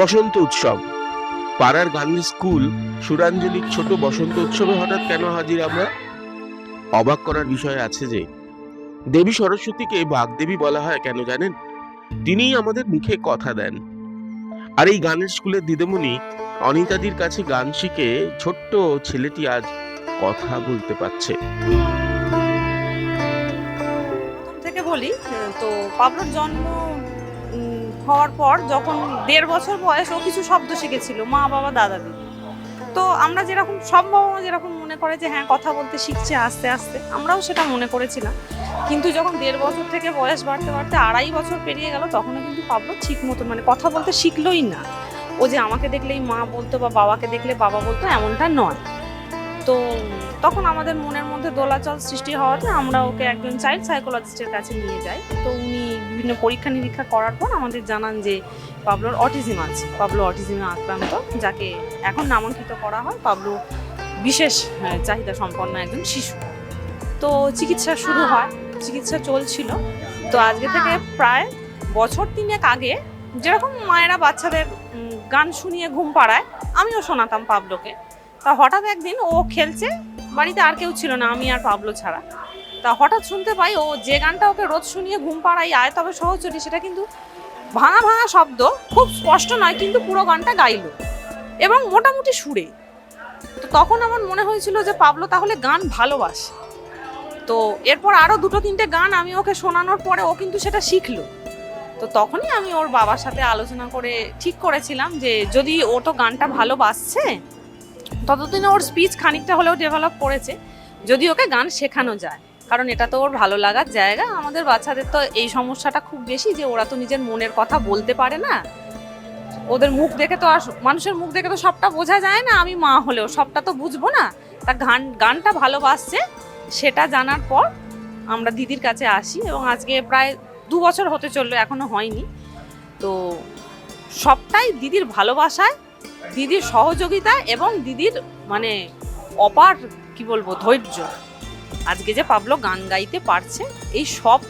বসন্ত উৎসব। পাড়ার গানের স্কুল সুরাঞ্জলির ছোট বসন্ত উৎসবে হঠাৎ কেন হাজির আমরা? অবাক করার বিষয় আছে যে, দেবী সরস্বতীকে বাগদেবী বলা হয় কেন জানেন? তিনিই আমাদের মুখে কথা দেন। আর এই গানের স্কুলের দিদিমণি অনিতাদির কাছে গান শিখে ছোট্ট ছেলেটি আজ কথা বলতে পারছে। থেকে বলি, তো পাবলোর জন্ম হওয়ার পর যখন দেড় বছর বয়স, ও কিছু শব্দ শিখেছিল, মা, বাবা, দাদা, দিদি। তো আমরা যেরকম, সব বাবা মা যেরকম মনে করে যে হ্যাঁ কথা বলতে শিখছে আস্তে আস্তে, আমরাও সেটা মনে করেছিলাম। কিন্তু যখন দেড় বছর থেকে বয়স বাড়তে বাড়তে আড়াই বছর পেরিয়ে গেল, তখনও কিন্তু পাবলো ঠিক মতো মানে কথা বলতে শিখলোই না। ও যে আমাকে দেখলেই মা বলতো বা বাবাকে দেখলে বাবা বলতো, এমনটা নয়। তো তখন আমাদের মনের মধ্যে দোলাচল সৃষ্টি হওয়াতে আমরা ওকে একজন চাইল্ড সাইকোলজিস্টের কাছে নিয়ে যাই। তো উনি বিভিন্ন পরীক্ষা নিরীক্ষা করার পর আমাদের জানান যে পাবলোর অটিজম আছে। পাবলো অটিজমে আক্রান্ত, যাকে এখন নামাঙ্কিত করা হয় পাবলো বিশেষ চাহিদা সম্পন্ন একজন শিশু। তো চিকিৎসা শুরু হয়, চিকিৎসা চলছিল। তো আজকে থেকে প্রায় বছর তিনেক আগে যেরকম মায়েরা বাচ্চাদের গান শুনিয়ে ঘুম পাড়ায়, আমিও শোনাতাম পাবলোকে। তা হঠাৎ একদিন ও খেলছে, বাড়িতে আর কেউ ছিল না, আমি আর পাবলো ছাড়া। তা হঠাৎ শুনতে পাই ও যে গানটা ওকে রোজ শুনিয়ে ঘুম পাড়াই আয় তবে সহচরি সেটা কিন্তু ভাঙা ভাঙা শব্দ, খুব স্পষ্ট নয়, কিন্তু পুরো গানটা গাইলো এবং মোটামুটি সুরে। তো তখন আমার মনে হয়েছিল যে পাবলো তাহলে গান ভালোবাসে। তো এরপর আরও দুটো তিনটে গান আমি ওকে শোনানোর পরে ও কিন্তু সেটা শিখলো। তো তখনই আমি ওর বাবার সাথে আলোচনা করে ঠিক করেছিলাম যে যদি ও তো গানটা ভালোবাসছে ততদিনে ওর স্পিচ খানিকটা হলেও ডেভেলপ করেছে, যদি ওকে গান শেখানো যায়। কারণ এটা তো ওর ভালো লাগার জায়গা। আমাদের বাচ্চাদের তো এই সমস্যাটা খুব বেশি যে ওরা তো নিজের মনের কথা বলতে পারে না। ওদের মুখ দেখে তো আর মানুষের মুখ দেখে তো সবটা বোঝা যায় না, আমি মা হলেও। সবটা তো বুঝব না। তা গান, গানটা ভালোবাসছে, সেটা জানার পর আমরা দিদির কাছে আসি এবং আজকে প্রায় দু বছর হতে চলল, এখনও হয়নি। তো সবটাই দিদির ভালোবাসায় দিদির সহযোগিতা এবং দিদির মানে অপার কি বলব ধৈর্য। আজকে যে পাবলো গান গাইতে পারছে এই সব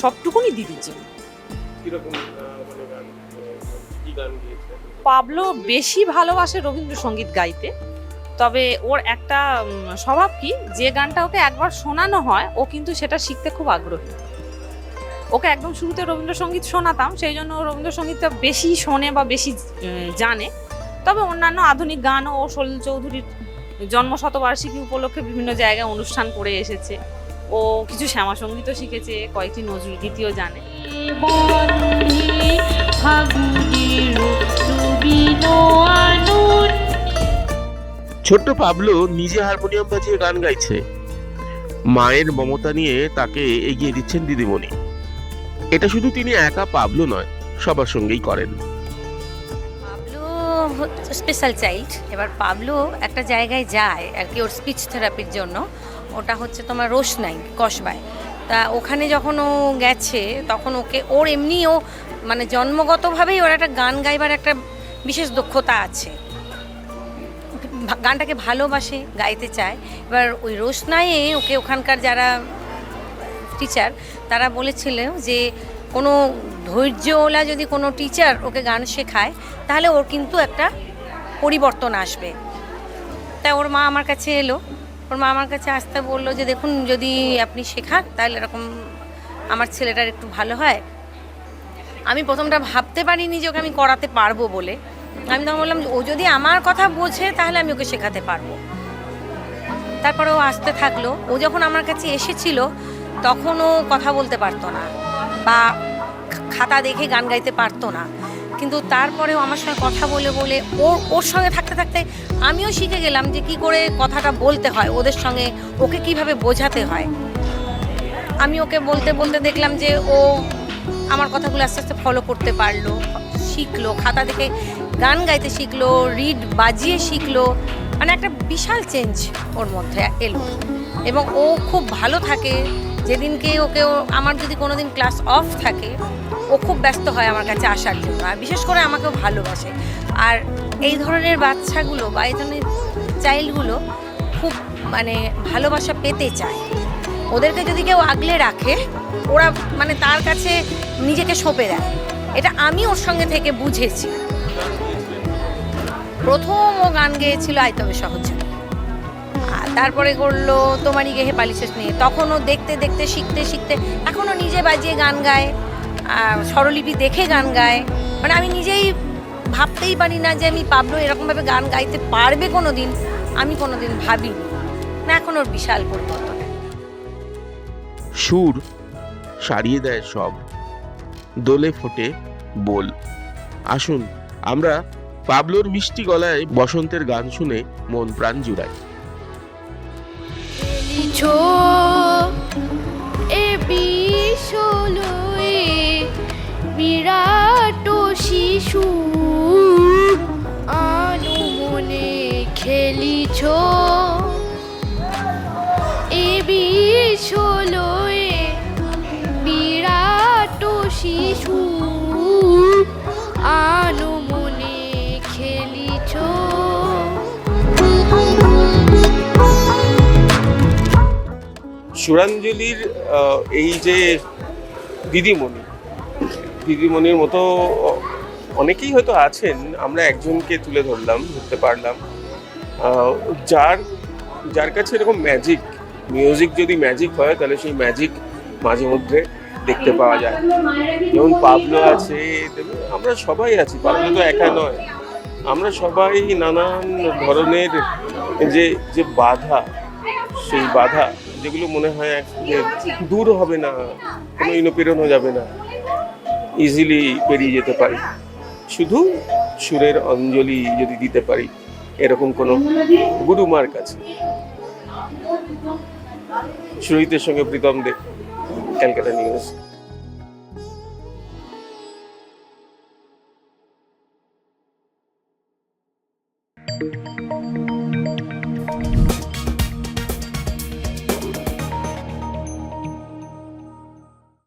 সবটুকুনি দিদির জন্য। মানে পাবলো বেশি ভালোবাসে রবীন্দ্রসঙ্গীত গাইতে তবে ওর একটা স্বভাব কি যে গানটা ওকে একবার শোনানো হয় ও কিন্তু সেটা শিখতে খুব আগ্রহী। ওকে একদম শুরুতে রবীন্দ্রসঙ্গীত শোনাতাম সেই জন্য রবীন্দ্রসঙ্গীতটা বেশি শোনে বা বেশি জানে। তবে অন্যান্য আধুনিক গানও ও সলিল চৌধুরীর জন্ম শতবার্ষিকী উপলক্ষে বিভিন্ন জায়গায় অনুষ্ঠান করে এসেছে। ও কিছু শ্যামা সঙ্গীতও শিখেছে, কয়েকটি নজরুল গীতিও জানে। ছোট্ট পাবলো নিজে হারমোনিয়াম বাজিয়ে গান গাইছে। মায়ের মমতা নিয়ে তাকে এগিয়ে দিচ্ছেন দিদিমণি। এটা শুধু তিনি একা পাবলো নয়, সবার সঙ্গেই করেন। স্পেশাল চাইল্ড এবার পাবলো একটা জায়গায় যায় আর কি ওর স্পিচ থেরাপির জন্য। ওটা হচ্ছে তোমার রোশনাই, কসবায়। তা ওখানে যখন ও গেছে, তখন ওকে, ওর এমনি ও মানে জন্মগতভাবেই ওর একটা গান গাইবার একটা বিশেষ দক্ষতা আছে। গানটাকে ভালোবাসে, গাইতে চায়। এবার ওই রোশনাইয়ে ওকে ওখানকার যারা টিচার তারা বলেছিল যে কোনো ধৈর্যওয়ালা যদি কোনো টিচার ওকে গান শেখায়, তাহলে ওর কিন্তু একটা পরিবর্তন আসবে। তাই ওর মা আমার কাছে এলো। ওর মা আমার কাছে আসতে বলল যে, দেখুন, যদি আপনি শেখান, তাহলে এরকম আমার ছেলেটার একটু ভালো হয়। আমি প্রথমটা ভাবতে পারিনি যে ওকে আমি করাতে পারব বলে। আমি তখন বললাম, ও যদি আমার কথা বোঝে, তাহলে আমি ওকে শেখাতে পারব। তারপরে ও আসতে থাকল। ও যখন আমার কাছে এসেছিল, তখন ও কথা বলতে পারতো না। বা খাতা দেখে গান গাইতে পারতো না। কিন্তু তারপরেও আমার সঙ্গে কথা বলে বলে ওর ওর সঙ্গে থাকতে থাকতে আমিও শিখে গেলাম যে কি করে কথাটা বলতে হয়, ওদের সঙ্গে ওকে কীভাবে বোঝাতে হয়। আমি ওকে বলতে বলতে দেখলাম যে ও আমার কথাগুলো আস্তে আস্তে ফলো করতে পারল, শিখলো, খাতা দেখে গান গাইতে শিখলো রিড বাজিয়ে শিখলো। মানে একটা বিশাল চেঞ্জ ওর মধ্যে এলো। এবং ও খুব ভালো থাকে। যেদিনকে ওকে আমার যদি কোনো দিন ক্লাস অফ থাকে, ও খুব ব্যস্ত হয় আমার কাছে আসার জন্য। আর বিশেষ করে আমাকেও ভালোবাসে। আর এই ধরনের বাচ্চাগুলো বা এই ধরনের চাইল্ডগুলো খুব মানে ভালোবাসা পেতে চায়। ওদেরকে যদি কেউ আগলে রাখে, ওরা মানে তার কাছে নিজেকে সঁপে দেয়। এটা আমি ওর সঙ্গে থেকে বুঝেছি। প্রথম ও গান গেয়েছিল আই তবে সহজ। তারপরে করল তোমারই গেহে পালিশেস নিয়ে তখনও দেখতে দেখতে, শিখতে শিখতে এখনও নিজে বাজিয়ে গান গায় স্বরলিপি দেখে গান গায়। মানে আমি নিজেই ভাবতেই পারি না যে আমি পাবলো এরকমভাবে গান গাইতে পারবে কোনো দিন আমি কোনো দিন ভাবি না এখন ওর বিশাল পরিবর্তন। সুর সারিয়ে দেয় সব। দোলে ফোটে বোল। আসুন, আমরা পাবলোর মিষ্টি গলায় বসন্তের গান শুনে মন প্রাণ জুড়াই। খেলিছ এ বিশলয়ে বিরাট শিশু। সুরাঞ্জলির এই যে দিদিমণি, দিদিমণির মতো অনেকেই হয়তো আছেন, আমরা একজনকে তুলে ধরলাম, ধরতে পারলাম। যার যার কাছে এরকম ম্যাজিক মিউজিক যদি ম্যাজিক হয়, তাহলে সেই ম্যাজিক মাঝে মধ্যে দেখতে পাওয়া যায়। যেমন পাবলো আছে আমরা সবাই আছি, পাবলো তো একা নয়। আমরা সবাই নানান ধরনের যে যে বাধা, সেই বাধা যেগুলো মনে হয় দূর হবে না, কোনো ইনো যাবে না ইজিলি পেরিয়ে যেতে পারি। শুধু সুরের অঞ্জলি যদি দিতে পারি, এরকম কোনো গুরুমার কাছে সুরহিতের সঙ্গে প্রীতম দে, ক্যালকাটা নিউজ